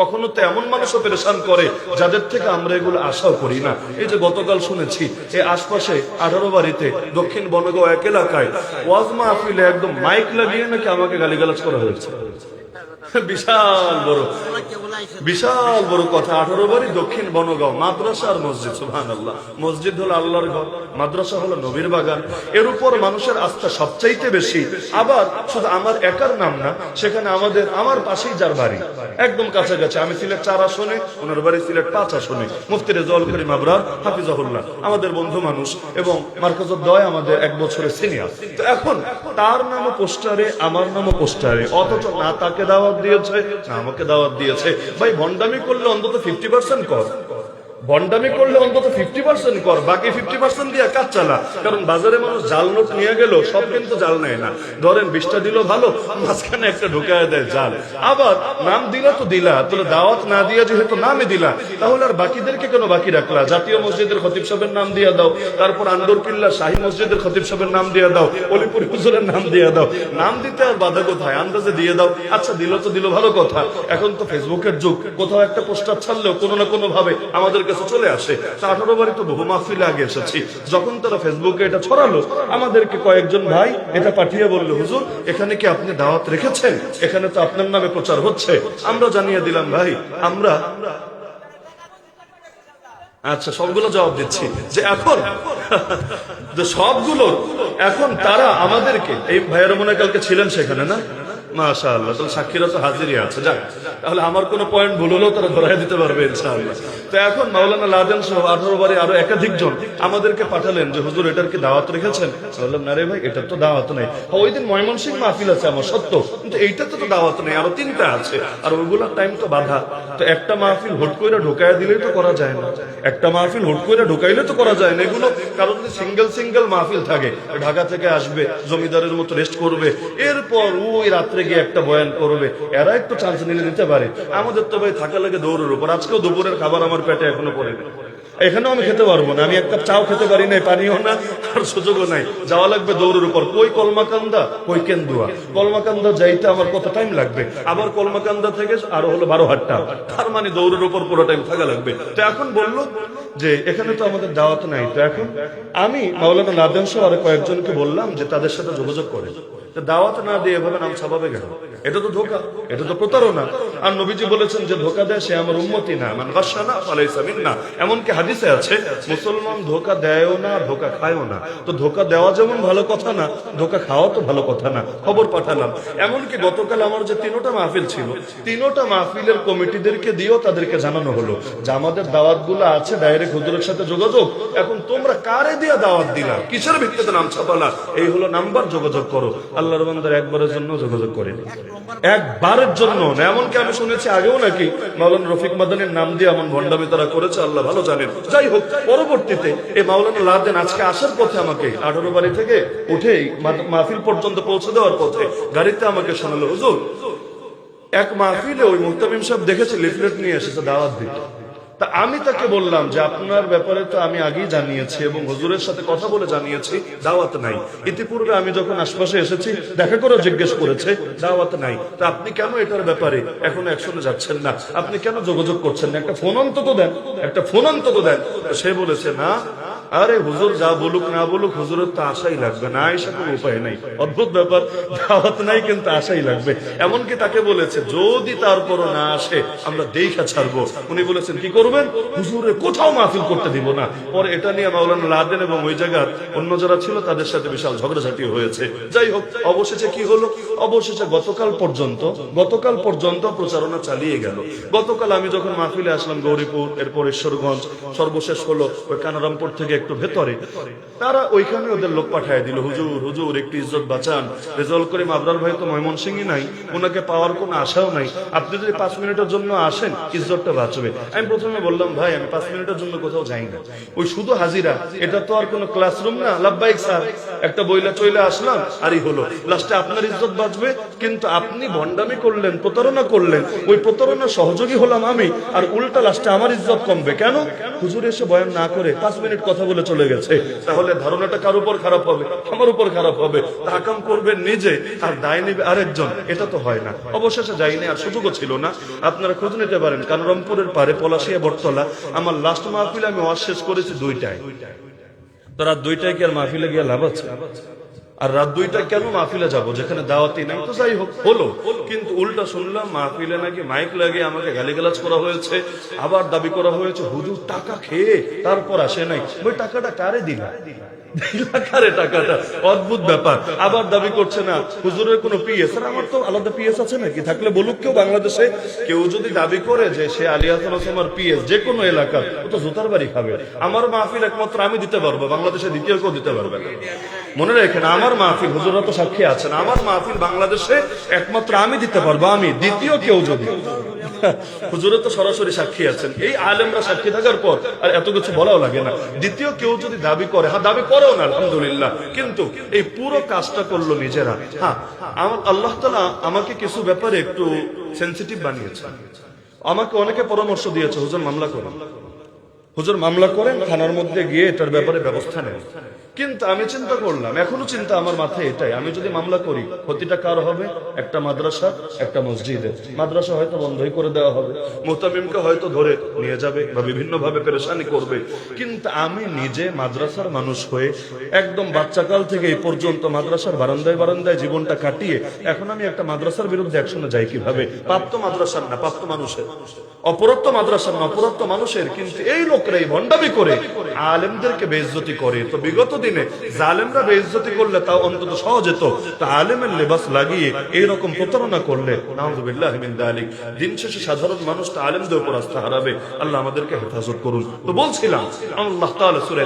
কখনো তো এমন মানুষও পেরেশান করে যাদের থেকে আমরা এগুলো আশাও করি না। এই যে গতকাল শুনেছি এই আশপাশে আঠারো বাড়িতে দক্ষিণ বনগাঁও এক এলাকায় ওয়াজ মাহফিলে একদম মাইক লাগিয়ে নাকি আমাকে গালিগালাজ করা হয়েছে? বিশাল বড় বিশাল বড় কথা। আঠারো বাড়ি দক্ষিণ বনগাঁও, মাদ্রাসা আর মসজিদ সুহান আল্লাহ মসজিদ হলো আল্লাহর ঘর, মাদ্রাসা হলো নবীর বাগান। এর উপর মানুষের আস্থা সবচাইতে বেশি। আবার শুধু আমার একার নাম না, সেখানে আমাদের, আমার পাশেই যার বাড়ি, একদম কাছাকাছি আমি সিলেট চার আসনে, ওনার বাড়ি সিলেট পাঁচ আসনে। মুফতি জল করিম আবরার হাফিজাহুল্লাহ, আমাদের বন্ধু মানুষ এবং মার্কাজ দয় আমাদের এক বছরের সিনিয়র। তো এখন তার নামও পোস্টারে, আমার নামও পোস্টারে। অথচ না তাকে দাওয়াত দিয়েছে, না আমাকে দাওয়াত দিয়েছে। ভাই ভন্ডামি করলে অন্তত ফিফটি পার্সেন্ট কর। ভণ্ডামি করলে অন্তত ফিফটি পার্সেন্ট কর, বাকি ফিফটি পার্সেন্ট দিয়ে কাজ চালা। কারণ বাজারে মানুষ জাল নোট নিয়ে গেল সব কিন্তু জাল নেয় না। ধরেন বিশটা দিল ভালো, মাঝখানে একটা ঢুকায় দেয় জাল। আবার নাম দিলা তো দিলা, তাহলে দাওয়াত না দিয়া যেহেতু নামে দিলা, তাহলে আর বাকিদেরকে কেন বাকি রাখলা? জাতীয় মসজিদের খতিব সাহেবের নাম দিয়ে দাও, তারপর আন্দর কিল্লা শাহী মসজিদের খতিব সাহেবের নাম দিয়ে দাও, অলিপুর হুজুরের নাম দিয়ে দাও। নাম দিতে আর বাধা কোথায়? আন্দাজে দিয়ে দাও আচ্ছা দিল তো দিল ভালো কথা। এখন তো ফেসবুকের যুগ, কোথাও একটা পোস্টার ছাড়লেও কোনো না কোনো ভাবে আমাদের কাছে চলে আসে, তা আঠারো বারে তো বহু মাহফিলে আগে এসেছি। যখন তারা ফেসবুকে এটা ছড়ালো, আমাদেরকে কয়েকজন ভাই এটা পাঠিয়ে বলল, হুজুর, এখানে কি আপনি দাওয়াত রেখেছেন? এখানে তো আপনার নামে প্রচার হচ্ছে। আমরা জানিয়ে দিলাম, ভাই, আমরা আচ্ছা সবগুলো জবাব দিচ্ছি। যে এখন সবগুলো, এখন তারা আমাদেরকে, এই ভাইয়ের মনে কালকে ছিলেন সেখানে, না? আমাদেরকে পাঠালেন যে হুজুর দাওয়াত রেখেছেন? না রে ভাই এটার তো দাওয়াত নেই। হ্যাঁ, ওই দিন মাহফিল আছে আমার সত্য। কিন্তু তো দাওয়াত নেই আরও তিনটা আছে। আর টাইম তো বাধা। তো একটা মাহফিল হুট করে ঢুকায় দিলেই তো করা যায় না। একটা মাহফিল হুট করে ঢুকাইলে তো করা যায় না। এগুলো কারণ যদি সিঙ্গেল সিঙ্গেল মাহফিল থাকে ঢাকা থেকে আসবে জমিদারের মতো রেস্ট করবে। এরপর ওই রাত্রে গিয়ে একটা বয়ান করবে এরা একটু চান্স নিলে নিতে পারে। আমাদের তো ভাই থাকা লাগে দৌড়ের উপর। আজকেও দুপুরের খাবার আমার পেটে এখনও পড়ে এখানেও আমি খেতে পারব না। আমি একটা চাও খেতে পারি নাই, পানিও না, আর সুযোগও নাই। যাওয়া লাগবে দৌড়ের উপর। কই কলমাকান্দা? কই কেন্দুয়া? কলমাকান্দা যাইতে আমার কত টাইম লাগবে? আবার কলমাকান্দা থেকে আরও হলো বারো হাটটা। তার মানে দৌড়ের উপর পুরো টাইম থাকা লাগবে। তো এখন বলল যে, এখানে তো আমাদের দাওয়াত নাই। তো এখন আমি মাওলানা নাদেন সহ আরও কয়েকজনকে বললাম যে, তাদের সাথে যোগাযোগ করে। দাওয়াত না দিয়ে এভাবে নাম ছাপাবে কেন এটা তো ধোকা, এটা তো প্রতারণা। আর নবীজি বলেছেন যে ধোকা দেয় সে আমার উন্মতি না। মানে বাসানা ফালাইসা মিন্না। এমনকি হাদিসে আছে, মুসলমান ধোকা দেয়ও না, ধোকা খায়ও না। তো ধোকা দেওয়া যেমন ভালো কথা না, ধোকা খাওয়া তো ভালো কথা না। খবর পাঠালাম। এমনকি গতকাল আমার যে তিনোটা মাহফিল ছিল, তিনোটা মাহফিলের কমিটিদেরকে দিয়েও তাদেরকে জানানো হলো যে আমাদের দাওয়াত আছে ডাইরেক্ট হুজুরের সাথে যোগাযোগ। এখন তোমরা কারে দিয়ে দাওয়াত দিলা? কিসের ভিত্তিতে নাম ছাপালা? এই হলো নাম্বার যোগাযোগ করো। আল্লাহর বান্দার একবারের জন্য যোগাযোগ করে একবারের জন্য এমনকি আমি শুনেছি আগেও নাকি মাওলানা রফিক মাদানের নাম দিয়ে এমন ভণ্ডামি তারা করেছে, আল্লাহ ভালো জানেন। যাই হোক, পরবর্তীতে এই মাওলানা লাদেন আজকে আসার পথে আমাকে আঠারো বাড়ি থেকে উঠেই মাহফিল পর্যন্ত পৌঁছে দেওয়ার পথে গাড়িতে আমাকে শোনালো, হুজুর, এক মাহফিলে ওই মুক্তামিম সাহেব দেখেছে লিফলেট নিয়ে এসেছে দাওয়াত দিতে। তা আমি তাকে বললাম যে আপনার ব্যাপারে তো আমি আগেই জানিয়েছি এবং হজুরের সাথে কথা বলে জানিয়েছি, দাওয়াত নাই। ইতিপূর্বে আমি যখন আশপাশে এসেছি, দেখা করে জিজ্ঞেস করেছে, দাওয়াত নাই। তা আপনি কেন এটার ব্যাপারে এখন একসঙ্গে যাচ্ছেন না? আপনি কেন যোগাযোগ করছেন না? একটা ফোন অন্তত দেন। একটা ফোন অন্তত দেন। সে বলেছে, না আরে হুজুর যা বলুক না বলুক, হুজুরের তো আশাই লাগবে না আইসা কোনো উপায় নাই। অদ্ভুত ব্যাপার, দাওয়াত নাই কিন্তু আশাই লাগবে। এমনকি তাকে বলেছে, যদি তারপরও না আসে, আমরা দেখা ছাড়বো। উনি বলেছেন, কি করবেন? হুজুরে কোথাও মাহফিল করতে দিব না। পরে এটা নিয়ে মাওলানা লাদেন এবং ওই জায়গার অন্য যারা ছিল, তাদের সাথে বিশাল ঝগড়াঝাটি হয়েছে। যাই হোক, অবশেষে কি হলো? অবশেষে গতকাল পর্যন্ত গতকাল পর্যন্ত প্রচারণা চালিয়ে গেল। গতকাল আমি যখন মাহফিলে আসলাম গৌরীপুর, এরপর ঈশ্বরগঞ্জ, সর্বশেষ হলো ওই কানারামপুর থেকে একটু ভেতরে। তারা ওইখানে ওদের লোক পাঠায় দিল, হুজুর হুজুর, একটু ইজ্জত বাঁচান। রেজল করে আবরার ভাই তো ময়মনসিংহই নাই ওনাকে পাওয়ার কোনো আশাও নাই। আপনি যদি পাঁচ মিনিটের জন্য আসেন, ইজ্জতটা বাঁচবে। আমি প্রথমে বললাম, ভাই, আমি পাঁচ মিনিটের জন্য কোথাও যাই না। ওই শুধু হাজিরা, এটা তো আর কোনো ক্লাসরুম না। লাভবাইক স্যার। একটা বইলা চইলে আসলাম, আরই হলো। লাস্টে আপনার ইজ্জত বাঁচবে কিন্তু আপনি ভণ্ডামি করলেন, প্রতারণা করলেন। ওই প্রতারণা সহযোগী হলাম আমি, আর উল্টা লাস্টে আমার ইজ্জত কমবে। কেন? হুজুর এসে বয়ান না করে পাঁচ মিনিট কথা বলে চলে গেছে। তাহলে ধারণাটা কার উপর খারাপ হবে? আমার উপর খারাপ হবে। তাকাম করবেন নিজে, আর দায় নেবে আরেকজন। এটা তো হয় না। অবশেষে যাইনি, আর সুযোগও ছিল না। আপনারা খোঁজ নিতে পারেন, কারণ রংপুরের পারে পলাশিয়া বটতলা। আমার লাস্ট মাহফিলে আমি ওয়াজ শেষ করেছি দুইটায়। তো দুইটায় কি আর মাহফিলে গিয়ে লাভ আছে? আর রাত দুইটা কেন মাহফিলে যাব? যেখানে দাওয়াতি নাই, তো যাই হোক, হলো। কিন্তু উল্টা শুনলাম মাহফিলে নাকি মাইক লাগিয়ে আমাকে গালিগালাজ করা হয়েছে, আবার দাবি করা হয়েছে, হুজুর, টাকা খেয়ে তারপর আসে নাই। ওই টাকাটা কারে দিলা? না আমার তো জুতার বাড়ি খাবে। আমার মাহফিল একমাত্র আমি দিতে পারব বাংলাদেশে দ্বিতীয় কেউ দিতে পারবে না। মনে রাখেন, আমার মাহফিল, হুজুরা তো সাক্ষী আছেন, আমার মাহফিল বাংলাদেশে একমাত্র আমি দিতে পারব, আমি, দ্বিতীয় কেউ যদি। তো সরাসরি সাক্ষী আছেন, এই আলেমরা সাক্ষী থাকার পর আর এত কিছু বলাও লাগে না। দ্বিতীয় কেউ যদি দাবি করে হ্যাঁ দাবি করেও না, আলহামদুলিল্লাহ, কিন্তু এই পুরো কাজটা করল নিজেরা। হ্যাঁ আমার আল্লাহ তালা আমাকে কিছু ব্যাপারে একটু সেন্সিটিভ বানিয়েছে আমাকে অনেকে পরামর্শ দিয়েছে, হুজুর, মামলা করুন হুজুর মামলা করেন, থানার মধ্যে গিয়ে এটার ব্যাপারে ব্যবস্থা নেন। কিন্তু আমি চিন্তা করলাম, এখনও চিন্তা আমার মাথায় এটাই, আমি যদি মামলা করি, ক্ষতিটা কার হবে? একটা মাদ্রাসা, একটা মসজিদে। মাদ্রাসা হয়তো বন্ধই করে দেওয়া হবে, মোতামিমকে হয়তো ধরে নিয়ে যাবে বা বিভিন্ন ভাবে পেরেশানি করবে। কিন্তু আমি নিজে মাদ্রাসার মানুষ হয়ে একদম বাচ্চাকাল থেকে এই পর্যন্ত মাদ্রাসার বারান্দায় বারান্দায় জীবনটা কাটিয়ে, এখন আমি একটা মাদ্রাসার বিরুদ্ধে একসঙ্গে যাই কীভাবে? প্রাপ্ত মাদ্রাসার না প্রাপ্ত মানুষের। অপরত্ব মাদ্রাসার না অপরত্ব মানুষের। কিন্তু এই লোকরা এই ভণ্ডামি করে আলেমদেরকে বেইজ্জতি করে। তো বিগত দিনে জালেমরা বেইজ্জতি করলে তা অন্তত সহজ হতো তা আলেমের লেবাস লাগিয়ে এইরকম প্রতারণা করলে মিন দিন শেষে সাধারণ মানুষটা আলেমদের উপর আস্থা হারাবে। আল্লাহ আমাদেরকে হেফাজত করুন। তো বলছিলাম, আল্লাহ তাহলে সূরা